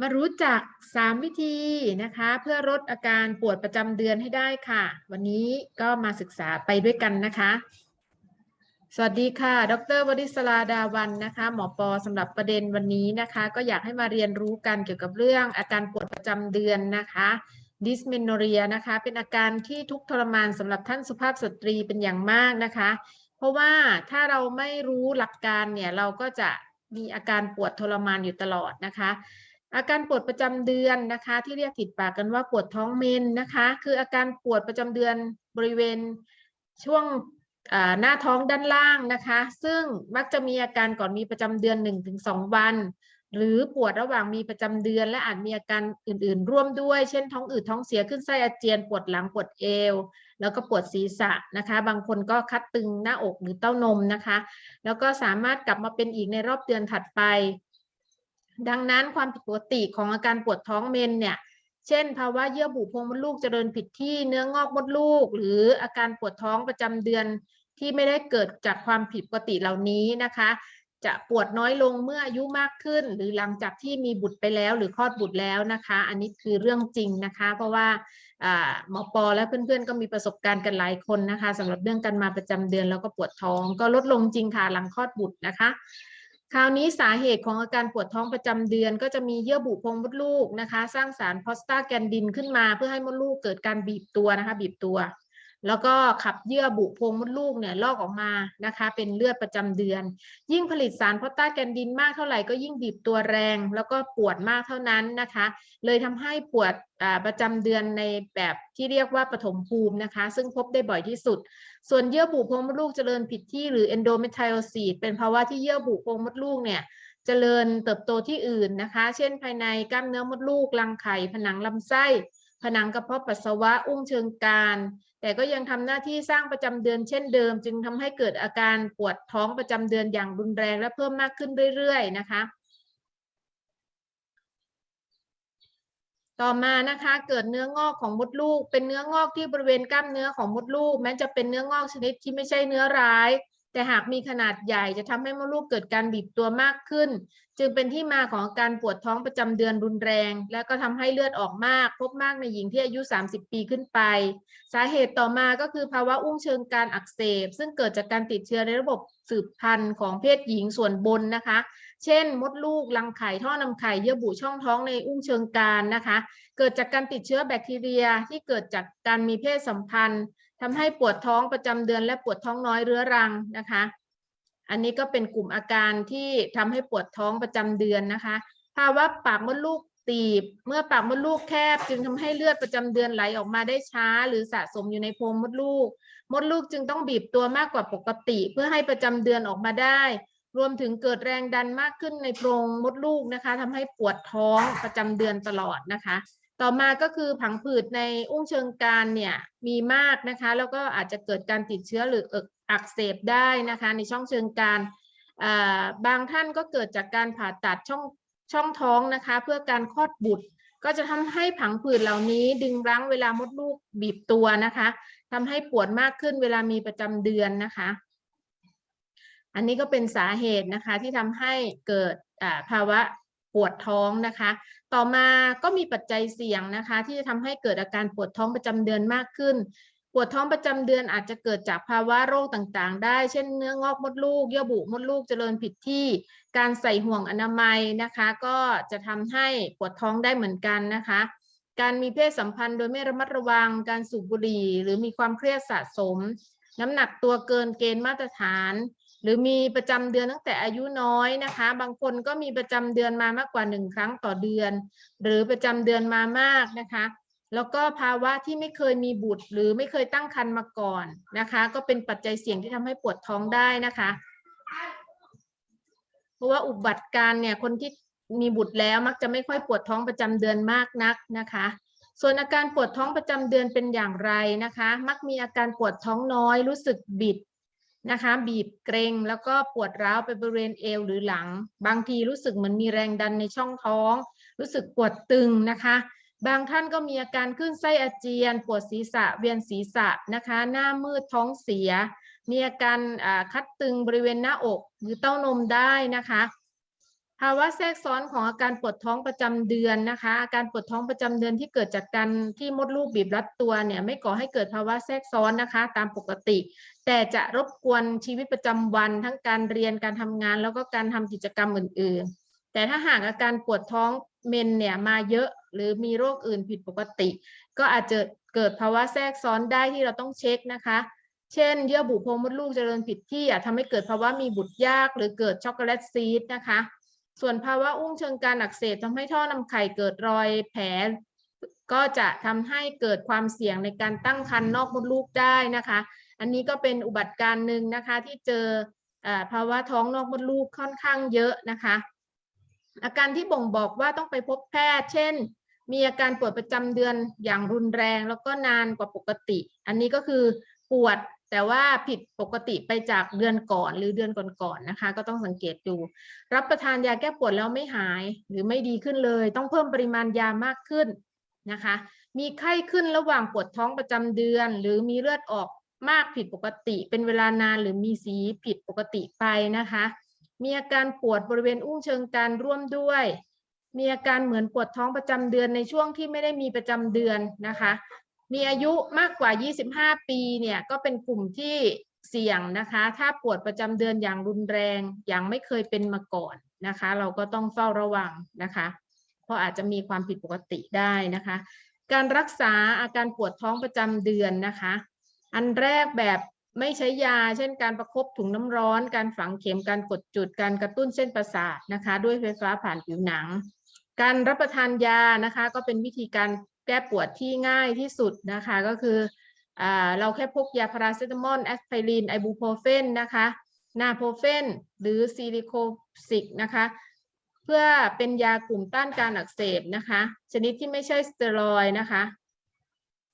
มารู้จัก 3 วิธีนะคะ เพื่อลดอาการปวดประจำเดือนให้ได้ค่ะ วันนี้ก็มาศึกษาไปด้วยกันนะคะ สวัสดีค่ะ ดรวริศราดาวันนะคะ หมอปอสำหรับประเด็นวันนี้นะคะ ก็อยากให้มาเรียนรู้กันเกี่ยวกับเรื่องอาการปวดประจำเดือนนะคะดิสเมนเรียนะคะ เป็นอาการที่ทุกทรมานสำหรับท่านสุภาพสตรีเป็นอย่างมากนะคะ เพราะว่าถ้าเราไม่รู้หลักการเนี่ยเราก็จะมีอาการปวดทรมานอยู่ตลอดนะคะ อาการปวดประจำเดือนนะคะ ที่เรียกติดปากกันว่าปวดท้องเมนนะคะ คืออาการปวดประจำเดือนบริเวณช่วงหน้าท้องด้านล่างนะคะ ซึ่งมักจะมีอาการก่อนมีประจำเดือน 1-2 วัน หรือปวดระหว่างมีประจำเดือน และอาจมีอาการอื่น ๆ ร่วมด้วย เช่น ท้องอืดท้องเสียขึ้นไส้อาเจียน ปวดหลังปวดเอว แล้วก็ปวดศีรษะนะคะ บางคนก็คัดตึงหน้าอกหรือเต้านมนะคะ แล้วก็สามารถกลับมาเป็นอีกในรอบเดือนถัดไป ดังนั้นความผิดปกติของอาการปวดท้องเมนเนี่ยเช่น ภาวะเยื่อบุโพรงมดลูกเจริญผิดที่เนื้องอกมดลูก หรืออาการปวดท้องประจำเดือนที่ไม่ได้เกิดจากความผิดปกติเหล่านี้นะคะ จะปวดน้อยลงเมื่ออายุมากขึ้น หรือหลังจากที่มีบุตรไปแล้ว หรือคลอดบุตรแล้วนะคะ อันนี้คือเรื่องจริงนะคะ เพราะว่าหมอปอและเพื่อนๆ ก็มีประสบการณ์กันหลายคนนะคะสำหรับเรื่องการมาประจำเดือนแล้วก็ปวดท้อง ก็ลดลงจริงค่ะหลังคลอดบุตรนะคะ คราวนี้สาเหตุของอาการปวดท้องประจำเดือน ก็จะมีเยื่อบุโพรงมดลูกนะคะ สร้างสารพอสตาแกนดินขึ้นมา เพื่อให้มดลูกเกิดการบีบตัวนะคะ บีบตัว แล้วก็ขับเยื่อบุโพรงมดลูกเนี่ยลอกออกมานะคะ เป็นเลือดประจำเดือน ยิ่งผลิตสารพอสตาแกนดินมากเท่าไหร่ก็ยิ่งบีบตัวแรง แล้วก็ปวดมากเท่านั้นนะคะ เลยทำให้ปวดประจำเดือนในแบบที่เรียกว่าปฐมภูมินะคะ ซึ่งพบได้บ่อยที่สุด ส่วนเยื่อบุโพรงมดลูกเจริญผิดที่หรือ endometriosis เป็นภาวะที่เยื่อบุโพรงมดลูกเนี่ยเจริญเติบโตที่อื่นนะคะ เช่น ภายในกล้ามเนื้อมดลูก รังไข่ ผนังลำไส้ ผนังกระเพาะปัสสาวะ อุ้งเชิงกราน แต่ก็ยังทำหน้าที่สร้างประจำเดือนเช่นเดิม จึงทำให้เกิดอาการปวดท้องประจำเดือนอย่างรุนแรงและเพิ่มมากขึ้นเรื่อยๆนะคะ ต่อมานะคะเกิดเนื้องอกของมดลูก เป็นเนื้องอกที่บริเวณกล้ามเนื้อของมดลูก แม้จะเป็นเนื้องอกชนิดที่ไม่ใช่เนื้อร้าย แต่หากมีขนาดใหญ่จะทำให้มดลูกเกิดการบีบตัวมากขึ้น จึงเป็นที่มาของอาการปวดท้องประจำเดือนรุนแรง และก็ทำให้เลือดออกมาก พบมากในหญิงที่อายุ 30 ปีขึ้นไป สาเหตุต่อมาก็คือภาวะอุ้งเชิงกรานอักเสบ ซึ่งเกิดจากการติดเชื้อในระบบสืบพันธุ์ของเพศหญิงส่วนบนนะคะ เช่น มดลูก รังไข่ ท่อนำไข่ เยื่อบุช่องท้องในอุ้งเชิงกรานนะคะ เกิดจากการติดเชื้อแบคทีเรียที่เกิดจากการมีเพศสัมพันธ์ ทำให้ปวดท้องประจำเดือนและปวดท้องน้อยเรื้อรังนะคะ อันนี้ก็เป็นกลุ่มอาการที่ทำให้ปวดท้องประจำเดือนนะคะ ภาวะปากมดลูกตีบ เมื่อปากมดลูกแคบ จึงทำให้เลือดประจำเดือนไหลออกมาได้ช้า หรือสะสมอยู่ในโพรงมดลูก มดลูกจึงต้องบีบตัวมากกว่าปกติ เพื่อให้ประจำเดือนออกมาได้ รวมถึงเกิดแรงดันมากขึ้นในโพรงมดลูกนะคะทำให้ปวดท้องประจำเดือนตลอดนะคะ ต่อมาก็คือผังผืดในอุ้งเชิงกรานเนี่ยมีมากนะคะ แล้วก็อาจจะเกิดการติดเชื้อหรืออักเสบได้นะคะ ในช่องเชิงกรานบางท่านก็เกิดจากการผ่าตัดช่องช่องท้องนะคะ เพื่อการคลอดบุตร ก็จะทำให้ผังผืดเหล่านี้ดึงรั้งเวลามดลูกบีบตัวนะคะทำให้ปวดมากขึ้นเวลามีประจำเดือนนะคะ อันนี้ก็เป็นสาเหตุนะคะที่ทำให้เกิดภาวะ ปวดท้องนะคะ ต่อมาก็มีปัจจัยเสี่ยงนะคะ ที่จะทำให้เกิดอาการปวดท้องประจำเดือนมากขึ้น ปวดท้องประจำเดือนอาจจะเกิดจากภาวะโรคต่างๆ ได้ เช่นเนื้องอกมดลูก เยื่อบุมดลูกเจริญผิดที่ การใส่ห่วงอนามัยนะคะ ก็จะทำให้ปวดท้องได้เหมือนกันนะคะ การมีเพศสัมพันธ์โดยไม่ระมัดระวัง การสูบบุหรี่ หรือมีความเครียดสะสม น้ำหนักตัวเกินเกณฑ์มาตรฐาน รือมีประจำเดือนตั้งแต่อายุน้อยนะคะ บางคนก็มีประจำเดือนมามากกว่าหนึ่งครั้งต่อเดือน หรือประจำเดือนมามากนะคะ แล้วก็ภาวะที่ไม่เคยมีบุตร หรือไม่เคยตั้งครรภ์มาก่อนนะคะ ก็เป็นปัจจัยเสี่ยงที่ทำให้ปวดท้องได้นะคะ เพราะว่าอุบัติการ์เนี่ยคนที่มีบุตรแล้วมักจะไม่ค่อยปวดท้องประจำเดือนมากนักนะคะส่วนอาการปวดท้องประจำเดือนเป็นอย่างไรนะคะ มักมีอาการปวดท้องน้อย รู้สึกบิด นะคะ บีบเกรงแล้วก็ปวดร้าวไปบริเวณเอวหรือหลัง บางทีรู้สึกเหมือนมีแรงดันในช่องท้อง รู้สึกปวดตึงนะคะ บางท่านก็มีอาการขึ้นไส้อาเจียน ปวดศีรษะเวียนศีรษะนะคะ หน้ามืดท้องเสีย มีอาการอ่าคัดตึงบริเวณหน้าอกหรือเต้านมได้นะคะ ภาวะแทรกซ้อนของอาการปวดท้องประจำเดือนนะคะ อาการปวดท้องประจำเดือนที่เกิดจากการที่มดลูกบีบรัดตัวเนี่ยไม่ก่อให้เกิดภาวะแทรกซ้อนนะคะ ตามปกติ แต่จะรบกวนชีวิตประจำวัน ทั้งการเรียนการทำงาน แล้วก็การทำกิจกรรมอื่น ๆ แต่ถ้าหากอาการปวดท้องเมนเนี่ยมาเยอะหรือมีโรคอื่นผิดปกติ ก็อาจจะเกิดภาวะแทรกซ้อนได้ที่เราต้องเช็คนะคะ เช่น เยื่อบุโพรงมดลูกเจริญผิดที่อาจทำให้เกิดภาวะมีบุตรยาก หรือเกิดช็อกโกแลตซีดนะคะ ส่วนภาวะอุ้งเชิงกานอักเสบทำให้ท่อนำไข่เกิดรอยแผล ก็จะทำให้เกิดความเสี่ยงในการตั้งครรภ์นอกมดลูกได้นะคะ อันนี้ก็เป็นอุบัติการ์หนึ่งนะคะที่เจอเอ่อภาวะท้องนอกมดลูกค่อนข้างเยอะนะคะ อาการที่บ่งบอกว่าต้องไปพบแพทย์ เช่น มีอาการปวดประจำเดือนอย่างรุนแรงแล้วก็นานกว่าปกติ อันนี้ก็คือปวด แต่ว่าผิดปกติไปจากเดือนก่อนหรือเดือนก่อนๆนะคะ ก็ต้องสังเกตดู รับประทานยาแก้ปวดแล้วไม่หายหรือไม่ดีขึ้นเลย ต้องเพิ่มปริมาณยามากขึ้นนะคะ มีไข้ขึ้นระหว่างปวดท้องประจำเดือน หรือมีเลือดออกมากผิดปกติ เป็นเวลานานหรือมีสีผิดปกติไปนะคะ มีอาการปวดบริเวณอุ้งเชิงกรานร่วมด้วย มีอาการเหมือนปวดท้องประจำเดือนในช่วงที่ไม่ได้มีประจำเดือนนะคะ มีอายุมากกว่า 25 ปีเนี่ยก็เป็นกลุ่มที่เสี่ยงนะคะ ถ้าปวดประจำเดือนอย่างรุนแรงอย่างไม่เคยเป็นมาก่อนนะคะ เราก็ต้องเฝ้าระวังนะคะ เพราะอาจจะมีความผิดปกติได้นะคะ การรักษาอาการปวดท้องประจำเดือนนะคะ อันแรกแบบไม่ใช้ยา เช่นการประคบถุงน้ำร้อน การฝังเข็มการกดจุดการกระตุ้นเส้นประสาทนะคะ ด้วยไฟฟ้าผ่านผิวหนัง การรับประทานยานะคะ ก็เป็นวิธีการ แก้ปวดที่ง่ายที่สุดนะคะก็คืออเราแค่พกยาพาราเซตามอลแอสไพรินไอบูโพรเฟนนะคะนาโพรเฟนหรือซิลิโคซิกนะคะเพื่อเป็นยากลุ่มต้านการอักเสบนะคะ ชนิดที่ไม่ใช่สเตียรอยนะคะ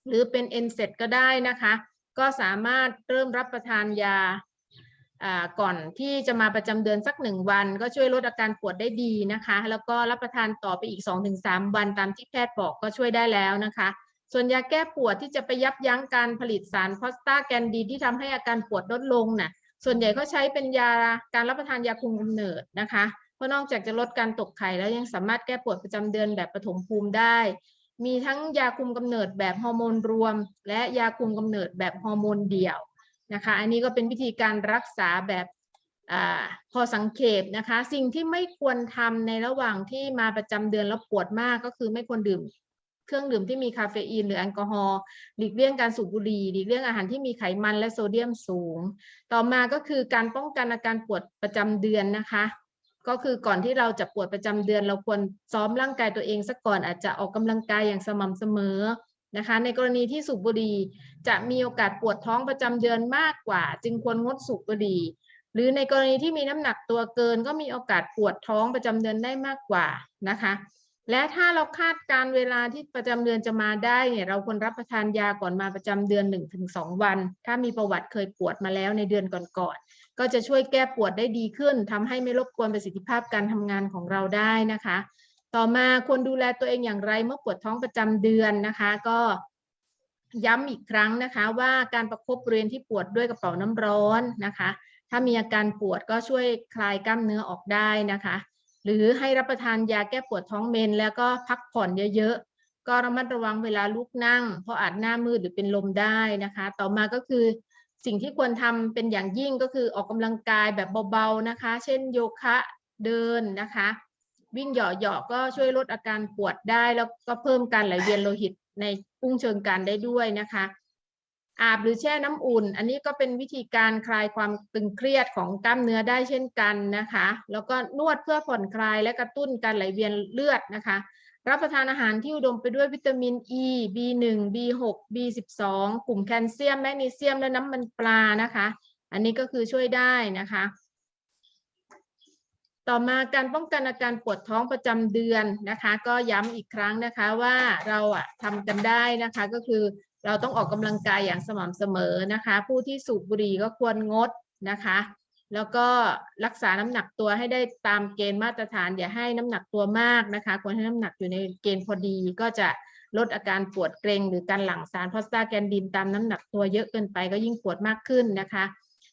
หรือเป็นเอนเซก็ได้นะคะ ก็สามารถเริ่มรับประทานยา ก่อนที่จะมาประจำเดือนสักหนึ่งวัน ก็ช่วยลดอาการปวดได้ดีนะคะ แล้วก็รับประทานต่อไปอีก 2-3 วันตามที่แพทย์บอกก็ช่วยได้แล้วนะคะ ส่วนยาแก้ปวดที่จะไปยับยั้งการผลิตสารพอสตาแกนดีที่ทำให้อาการปวดลดลงน่ะส่วนใหญ่ก็ใช้เป็นยาการรับประทานยาคุมกำเนิดนะคะ เพราะนอกจากจะลดการตกไข่แล้วยังสามารถแก้ปวดประจำเดือนแบบปฐมภูมิได้ มีทั้งยาคุมกำเนิดแบบฮอร์โมนรวม และยาคุมกำเนิดแบบฮอร์โมนเดี่ยว นะคะ อันนี้ก็เป็นวิธีการรักษาแบบอพอสังเขปนะคะ สิ่งที่ไม่ควรทำในระหว่างที่มาประจำเดือนแล้วปวดมากก็คือไม่ควรดื่มเครื่องดื่มที่มีคาเฟอีนหรือแอลกอฮอล์หลีกเลี่ยงการสูบบุหรี่หลีกเลี่ยงอาหารที่มีไขมันและโซเดียมสูง ต่อมาก็คือการป้องกันอาการปวดประจำเดือนนะคะ ก็คือก่อนที่เราจะปวดประจำเดือน เราควรซ้อมร่างกายตัวเองสักก่อนอาจจะออกกำลังกายอย่างสม่ำเสมอ นะคะในกรณีที่สูบบุหรี่จะมีโอกาสปวดท้องประจำเดือนมากกว่า จึงควรงดสูบบุหรี่ หรือในกรณีที่มีน้ำหนักตัวเกิน ก็มีโอกาสปวดท้องประจำเดือนได้มากกว่านะคะ และถ้าเราคาดการเวลาที่ประจำเดือนจะมาได้เนี่ยเราควรรับประทานยาก่อนมาประจำเดือน 1-2 วัน ถ้ามีประวัติเคยปวดมาแล้วในเดือนก่อนๆก็จะช่วยแก้ปวดได้ดีขึ้นทำให้ไม่รบกวนประสิทธิภาพการทำงานของเราได้นะคะ ต่อมาควรดูแลตัวเองอย่างไรเมื่อปวดท้องประจำเดือนนะคะ ก็ย้ำอีกครั้งนะคะว่าการประคบบริเวณที่ปวดด้วยกระเป๋าน้ำร้อนนะคะ ถ้ามีอาการปวดก็ช่วยคลายกล้ามเนื้อออกได้นะคะ หรือให้รับประทานยาแก้ปวดท้องเมน แล้วก็พักผ่อนเยอะๆ ก็ระมัดระวังเวลาลุกนั่ง เพราะอาจหน้ามืดหรือเป็นลมได้นะคะ ต่อมาก็คือสิ่งที่ควรทำเป็นอย่างยิ่งก็คือออกกำลังกายแบบเบาๆนะคะ เช่นโยคะเดินนะคะ วิ่งเหยาะๆก็ช่วยลดอาการปวดได้ แล้วก็เพิ่มการไหลเวียนโลหิตในอุ้งเชิงกานได้ด้วยนะคะ อาบหรือแช่น้ำอุ่น อันนี้ก็เป็นวิธีการคลายความตึงเครียดของกล้ามเนื้อได้เช่นกันนะคะ แล้วก็นวดเพื่อผ่อนคลายและกระตุ้นการไหลเวียนเลือดนะคะ รับประทานอาหารที่อุดมไปด้วยวิตามิน E B1 B6 B12 กลุ่มแคลเซียมแมกนีเซียมและน้ำมันปลานะคะ อันนี้ก็คือช่วยได้นะคะ ต่อมาการป้องกันอาการปวดท้องประจำเดือนนะคะ ก็ย้ำอีกครั้งนะคะว่าเราอะทำกันได้นะคะก็คือเราต้องออกกำลังกายอย่างสม่ำเสมอนะคะ ผู้ที่สูบบุหรี่ก็ควรงดนะคะ แล้วก็รักษาน้ำหนักตัวให้ได้ตามเกณฑ์มาตรฐานอย่าให้น้ำหนักตัวมากนะคะควรให้น้ำหนักอยู่ในเกณฑ์พอดีก็จะลดอาการปวดเกร็งหรือการหลั่งสารพอสตาแกนดินตามน้ำหนักตัวเยอะเกินไปก็ยิ่งปวดมากขึ้นนะคะ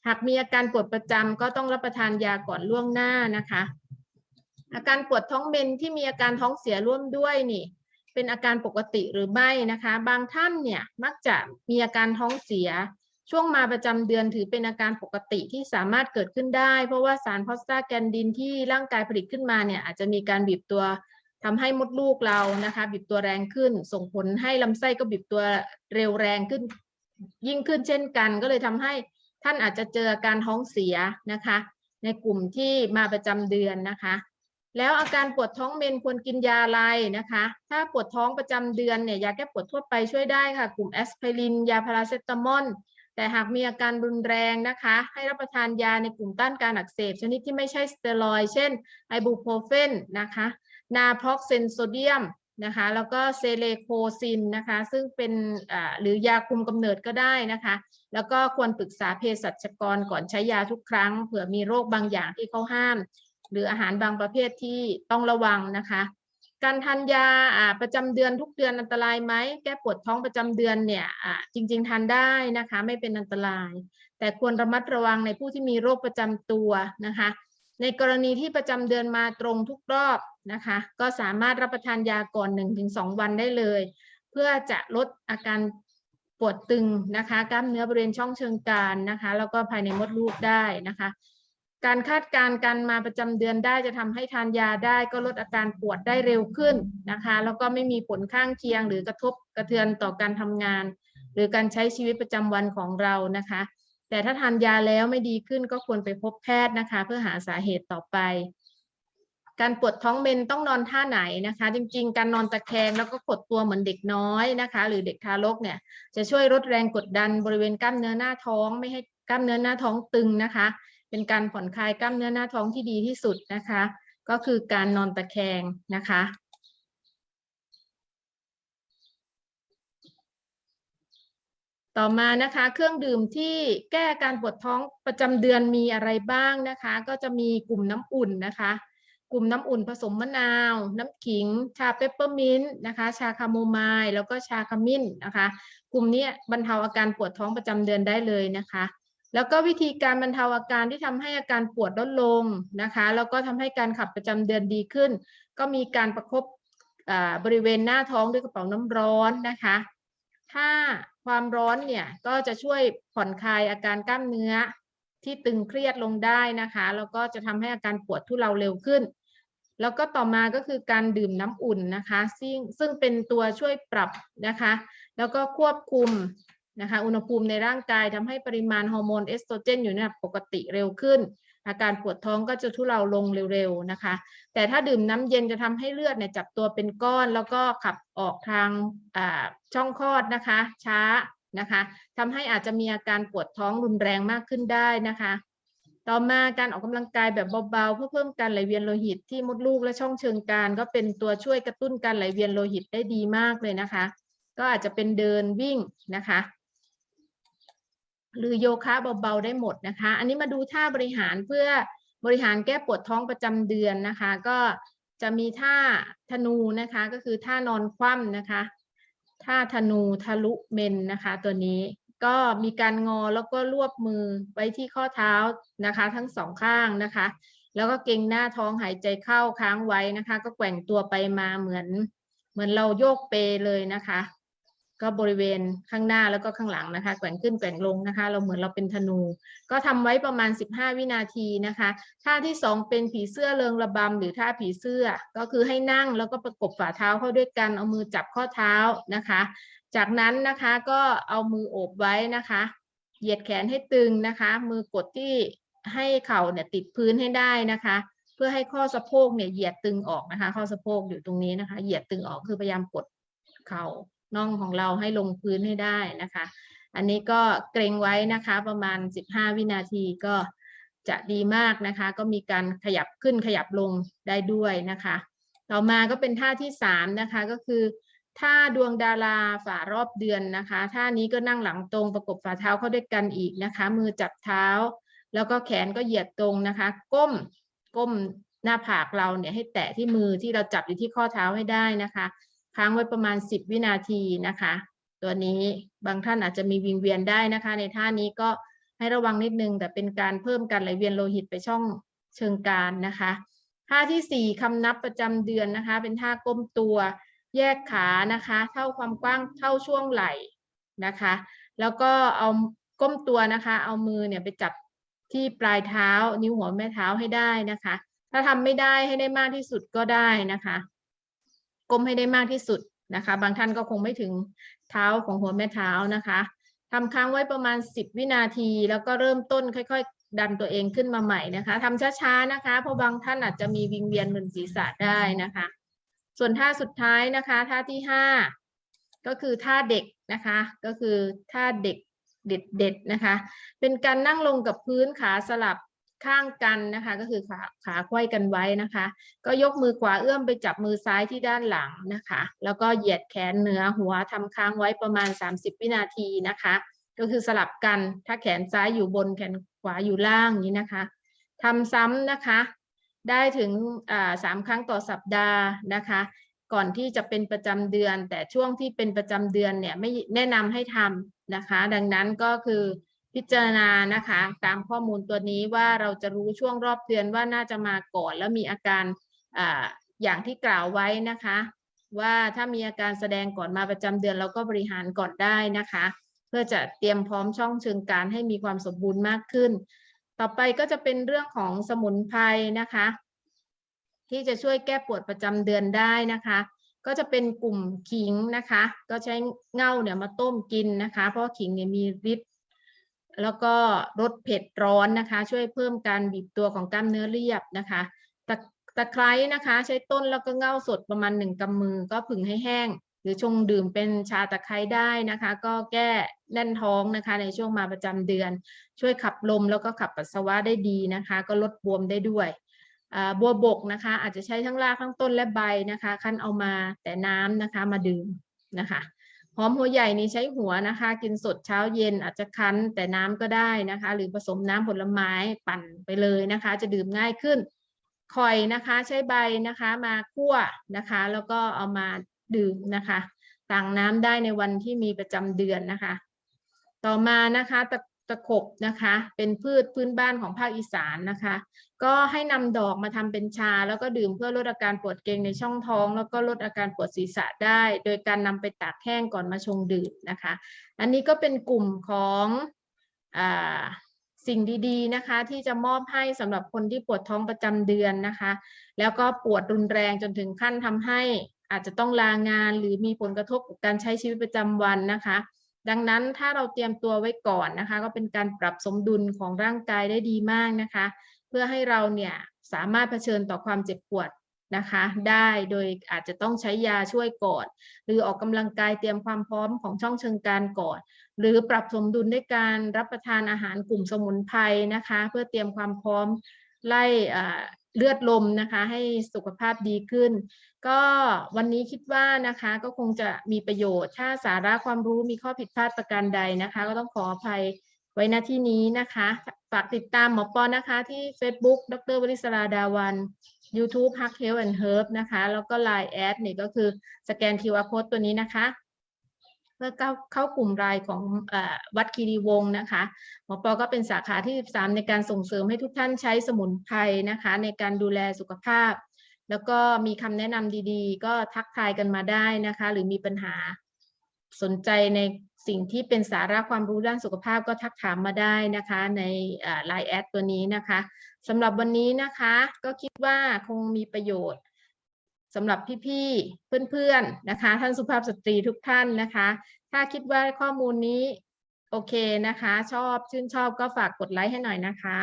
หากมีอาการปวดประจำก็ต้องรับประทานยาก่อนล่วงหน้านะคะ อาการปวดท้องเมนที่มีอาการท้องเสียร่วมด้วยนี่ เป็นอาการปกติหรือไม่นะคะ บางท่านเนี่ยมักจะมีอาการท้องเสีย ช่วงมาประจำเดือนถือเป็นอาการปกติที่สามารถเกิดขึ้นได้ เพราะว่าสารพอสตาแกนดินที่ร่างกายผลิตขึ้นมาเนี่ยอาจจะมีการบีบตัวทำให้มดลูกเรานะคะบีบตัวแรงขึ้น ส่งผลให้ลำไส้ก็บีบตัวเร็วแรงขึ้น ยิ่งขึ้นเช่นกัน ก็เลยทำให้ ท่านอาจจะเจออาการท้องเสียนะคะ ในกลุ่มที่มาประจำเดือนนะคะ แล้วอาการปวดท้องเมนควรกินยาอะไรนะคะ ถ้าปวดท้องประจำเดือนเนี่ยยาแก้ปวดทั่วไปช่วยได้ค่ะ กลุ่มแอสไพริน ยาพาราเซตามอลแต่หากมีอาการรุนแรงนะคะ ให้รับประทานยาในกลุ่มต้านการอักเสบ ชนิดที่ไม่ใช่สเตียรอยเช่นไอบูโพรเฟนนะคะ นาพร็อกเซนโซเดียม นะคะแล้วก็เซเลโคซินนะคะซึ่งเป็นหรือยาคุมกำเนิดก็ได้นะคะแล้วก็ควรปรึกษาเภสัชกรก่อนใช้ยาทุกครั้ง เผื่อมีโรคบางอย่างที่เขาห้าม หรืออาหารบางประเภทที่ต้องระวังนะคะการทานยาประจำเดือนทุกเดือนอันตรายไหมแก้ปวดท้องประจำเดือนเนี่ยจริง ๆทานได้นะคะไม่เป็นอันตราย แต่ควรระมัดระวังในผู้ที่มีโรคประจำตัวนะคะ ในกรณีที่ประจำเดือนมาตรงทุกรอบนะคะ ก็สามารถรับประทานยาก่อน 1-2 วันได้เลย เพื่อจะลดอาการปวดตึงนะคะกล้ามเนื้อบริเวณช่องเชิงกรานนะคะ แล้วก็ภายในมดลูกได้นะคะ การคาดการณ์การมาประจำเดือนได้จะทำให้ทานยาได้ ก็ลดอาการปวดได้เร็วขึ้นนะคะ แล้วก็ไม่มีผลข้างเคียงหรือกระทบกระเทือนต่อการทำงาน หรือการใช้ชีวิตประจำวันของเรานะคะ แต่ถ้าทานยาแล้วไม่ดีขึ้นก็ควรไปพบแพทย์นะคะ เพื่อหาสาเหตุต่อไป การปวดท้องเมนต้องนอนท่าไหนนะคะ จริงๆ การนอนตะแคงแล้วก็กดตัวเหมือนเด็กน้อยนะคะ หรือเด็กทารกเนี่ยจะช่วยลดแรงกดดันบริเวณกล้ามเนื้อหน้าท้องไม่ให้กล้ามเนื้อหน้าท้องตึงนะคะ เป็นการผ่อนคลายกล้ามเนื้อหน้าท้องที่ดีที่สุดนะคะ ก็คือการนอนตะแคงนะคะ ต่อมานะคะเครื่องดื่มที่แก้การปวดท้องประจำเดือนมีอะไรบ้างนะคะ ก็จะมีกลุ่มน้ำอุ่นนะคะ กลุ่มน้ำอุ่นผสมมะนาว น้ำขิง ชาเปปเปอร์มินต์นะคะ ชาคาโมไมล์แล้วก็ชาขมิ้นนะคะ กลุ่มนี้บรรเทาอาการปวดท้องประจำเดือนได้เลยนะคะ แล้วก็วิธีการบรรเทาอาการที่ทำให้อาการปวดลดลงนะคะ แล้วก็ทำให้การขับประจำเดือนดีขึ้น ก็มีการประคบบริเวณหน้าท้องด้วยกระเป๋าน้ำร้อนนะคะ ถ้าความร้อนเนี่ยก็จะช่วยผ่อนคลายอาการกล้ามเนื้อที่ตึงเครียดลงได้นะคะแล้วก็จะทำให้อาการปวดทุเลาเร็วขึ้น แล้วก็ต่อมาก็คือการดื่มน้ำอุ่นนะคะ ซึ่งซึ่งเป็นตัวช่วยปรับนะคะ แล้วก็ควบคุมนะคะ อุณหภูมิในร่างกายทำให้ปริมาณฮอร์โมนเอสโตรเจนอยู่ในระดับปกติเร็วขึ้น อาการปวดท้องก็จะทุเลาลงเร็วๆนะคะ แต่ถ้าดื่มน้ำเย็นจะทำให้เลือดเนี่ยจับตัวเป็นก้อนแล้วก็ขับออกทางช่องคลอดนะคะ ช้านะคะทำให้อาจจะมีอาการปวดท้องรุนแรงมากขึ้นได้นะคะ ต่อมาการออกกำลังกายแบบเบาๆ เพื่อเพิ่มการไหลเวียนโลหิตที่มดลูกและช่องเชิงกานก็เป็นตัวช่วยกระตุ้นการไหลเวียนโลหิตได้ดีมากเลยนะคะ ก็อาจจะเป็นเดินวิ่งนะคะ หรือโยคะเบาๆได้หมดนะคะ อันนี้มาดูท่าบริหารเพื่อบริหารแก้ปวดท้องประจำเดือนนะคะ ก็จะมีท่าธนูนะคะ ก็คือท่านอนคว่ำนะคะ ท่าธนูทะลุเมนนะคะ ตัวนี้ก็มีการงอแล้วก็รวบมือไว้ที่ข้อเท้านะคะ ทั้งสองข้างนะคะ แล้วก็เกรงหน้าท้องหายใจเข้าค้างไว้นะคะ ก็แกว่งตัวไปมาเหมือน เหมือนเราโยกเปเลยนะคะ ก็บริเวณข้างหน้าแล้วก็ข้างหลังนะคะแกว่งขึ้นแกว่งลงนะคะ เราเหมือนเราเป็นธนู ก็ทำไว้ประมาณ 15 วินาทีนะคะท่าที่สองเป็นผีเสื้อเริงระบำหรือท่าผีเสื้อ ก็คือให้นั่งแล้วก็ประกบฝ่าเท้าเข้าด้วยกันเอามือจับข้อเท้านะคะ จากนั้นนะคะก็เอามือโอบไว้นะคะ เหยียดแขนให้ตึงนะคะ มือกดที่ให้เข่าเนี่ยติดพื้นให้ได้นะคะเพื่อให้ข้อสะโพกเนี่ยเหยียดตึงออกนะคะ ข้อสะโพกอยู่ตรงนี้นะคะ เหยียดตึงออกคือพยายามกดเข่า น่องของเราให้ลงพื้นให้ได้นะคะ อันนี้ก็เกรงไว้นะคะประมาณ 15 วินาทีก็จะดีมากนะคะ ก็มีการขยับขึ้นขยับลงได้ด้วยนะคะ ต่อมาก็เป็นท่าที่สามนะคะก็คือท่าดวงดาราฝ่ารอบเดือนนะคะท่านี้ก็นั่งหลังตรงประกบฝ่าเท้าเข้าด้วยกันอีกนะคะ มือจับเท้า แล้วก็แขนก็เหยียดตรงนะคะ ก้มก้มหน้าผากเราเนี่ยให้แตะที่มือที่เราจับอยู่ที่ข้อเท้าให้ได้นะคะ ค้างไว้ประมาณ 10 วินาทีนะคะ ตัวนี้บางท่านอาจจะมีวิงเวียนได้นะคะ ในท่านี้ก็ให้ระวังนิดนึงแต่เป็นการเพิ่มการไหลเวียนโลหิตไปช่องเชิงกรานนะคะท่าที่สี่คำนับประจำเดือนนะคะ เป็นท่าก้มตัวแยกขานะคะ เท่าความกว้างเท่าช่วงไหล่นะคะ แล้วก็เอาก้มตัวนะคะ เอามือเนี่ยไปจับที่ปลายเท้า นิ้วหัวแม่เท้าให้ได้นะคะ ถ้าทำไม่ได้ให้ได้มากที่สุดก็ได้นะคะ ก้มให้ได้มากที่สุดนะคะ บางท่านก็คงไม่ถึงเท้าของหัวแม่เท้านะคะทำค้างไว้ประมาณ 10 วินาที แล้วก็เริ่มต้นค่อย ๆ ดันตัวเองขึ้นมาใหม่นะคะทำช้าๆนะคะ เพราะบางท่านอาจจะมีวิงเวียนมึนศีรษะได้นะคะ ส่วนท่าสุดท้ายนะคะ ท่าที่ห้าก็คือท่าเด็กนะคะ ก็คือท่าเด็กเด็ดๆนะคะ เป็นการนั่งลงกับพื้นขาสลับ ข้างกันนะคะก็คือขาขาไขว้กันไว้นะคะ ก็ยกมือขวาเอื้อมไปจับมือซ้ายที่ด้านหลังนะคะ แล้วก็เหยียดแขนเหนือหัวทำค้างไว้ประมาณ 30 วินาทีนะคะ ก็คือสลับกันถ้าแขนซ้ายอยู่บนแขนขวาอยู่ล่างนี้นะคะทำซ้ำนะคะได้ถึงสามครั้งต่อสัปดาห์นะคะ ก่อนที่จะเป็นประจำเดือน แต่ช่วงที่เป็นประจำเดือนเนี่ยไม่แนะนำให้ทำนะคะ ดังนั้นก็คือ พิจารณานะคะ ตามข้อมูลตัวนี้ว่าเราจะรู้ช่วงรอบเดือนว่าน่าจะมาก่อนแล้วมีอาการออย่างที่กล่าวไว้นะคะ ว่าถ้ามีอาการแสดงก่อนมาประจำเดือนเราก็บริหารก่อนได้นะคะ เพื่อจะเตรียมพร้อมช่องเชิงการให้มีความสมบูรณ์มากขึ้น ต่อไปก็จะเป็นเรื่องของสมุนไพรนะคะ ที่จะช่วยแก้ปวดประจำเดือนได้นะคะ ก็จะเป็นกลุ่มขิงนะคะ ก็ใช้เง่าเนี่ยมาต้มกินนะคะ เพราะขิงเนี่ยมีฤทธิ แล้วก็รสเผ็ดร้อนนะคะ ช่วยเพิ่มการบีบตัวของกล้ามเนื้อเรียบนะคะตะตะไคร้นะคะ ใช้ต้นแล้วก็เง่าสดประมาณหนึ่งกำมือก็ผึ่งให้แห้ง หรือชงดื่มเป็นชาตะไคร้ได้นะคะ ก็แก้แน่นท้องนะคะ ในช่วงมาประจำเดือน ช่วยขับลมแล้วก็ขับปัสสาวะได้ดีนะคะ ก็ลดบวมได้ด้วยอ่าบัวบกนะคะ อาจจะใช้ทั้งรากทั้งต้นและใบนะคะคั้นเอามาแต่น้ำนะคะมาดื่มนะคะ อมหัวใหญ่นี้ใช้หัวนะคะ กินสดเช้าเย็นอาจจะคั้นแต่น้ำก็ได้นะคะ หรือผสมน้ำผลไม้ปั่นไปเลยนะคะ จะดื่มง่ายขึ้นคอยนะคะใช้ใบนะคะมาคั่วนะคะ แล้วก็เอามาดื่มนะคะต่างน้ำได้ในวันที่มีประจำเดือนนะคะ ต่อมานะคะตะ ตะขบนะคะ เป็นพืชพื้นบ้านของภาคอีสานนะคะ ก็ให้นำดอกมาทำเป็นชา แล้วก็ดื่มเพื่อลดอาการปวดเกร็งในช่องท้อง แล้วก็ลดอาการปวดศีรษะได้ โดยการนำไปตากแห้งก่อนมาชงดื่มนะคะ อันนี้ก็เป็นกลุ่มของอสิ่งดีๆนะคะ ที่จะมอบให้สำหรับคนที่ปวดท้องประจำเดือนนะคะ แล้วก็ปวดรุนแรงจนถึงขั้นทำให้อาจจะต้องลางานหรือมีผลกระทบกับการใช้ชีวิตประจำวันนะคะ ดังนั้นถ้าเราเตรียมตัวไว้ก่อนนะคะ ก็เป็นการปรับสมดุลของร่างกายได้ดีมากนะคะ เพื่อให้เราเนี่ยสามารถเผชิญต่อความเจ็บปวดนะคะได้โดยอาจจะต้องใช้ยาช่วยก่อน หรือออกกำลังกายเตรียมความพร้อมของช่องเชิงการก่อน หรือปรับสมดุลด้วยการรับประทานอาหารกลุ่มสมุนไพรนะคะ เพื่อเตรียมความพร้อมไล่ เลือดลมนะคะให้สุขภาพดีขึ้น ก็วันนี้คิดว่านะคะก็คงจะมีประโยชน์ ถ้าสาระความรู้มีข้อผิดพลาดประการใดนะคะ ก็ต้องขออภัยไว้ณที่นี้นะคะ ฝากติดตามหมอปอนะคะที่ Facebook ดรวริศราดาวัน YouTube Hack Health and Herb นะคะ แล้วก็ Line แอดนี่ก็คือสแกน QR Code ตัวนี้นะคะ เพื่อเข้าเข้ากลุ่มรายของออวัดคีรีวงศ์นะคะ หมอปอก็เป็นสาขาที่ 13 ในการส่งเสริมให้ทุกท่านใช้สมุนไพรนะคะ ในการดูแลสุขภาพ แล้วก็มีคำแนะนำดีๆ ก็ทักทายกันมาได้นะคะ หรือมีปัญหาสนใจในสิ่งที่เป็นสาระความรู้ด้านสุขภาพก็ทักถามมาได้นะคะในไลน์แอดตัวนี้นะคะสำหรับวันนี้นะคะก็คิดว่าคงมีประโยชน์ สำหรับพี่ๆ เพื่อนๆ นะคะ ท่านสุภาพสตรีทุกท่านนะคะ ถ้าคิดว่าข้อมูลนี้โอเคนะคะ ชอบชื่นชอบก็ฝากกดไลค์ให้หน่อยนะคะ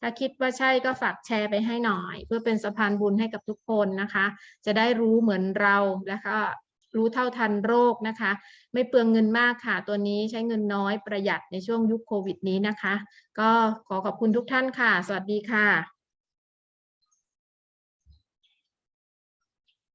ถ้าคิดว่าใช่ก็ฝากแชร์ไปให้หน่อย เพื่อเป็นสะพานบุญให้กับทุกคนนะคะ จะได้รู้เหมือนเราแล้วก็รู้เท่าทันโรคนะคะ ไม่เปลืองเงินมากค่ะ ตัวนี้ใช้เงินน้อยประหยัดในช่วงยุคโควิดนี้นะคะ ก็ขอขอบคุณทุกท่านค่ะ สวัสดีค่ะ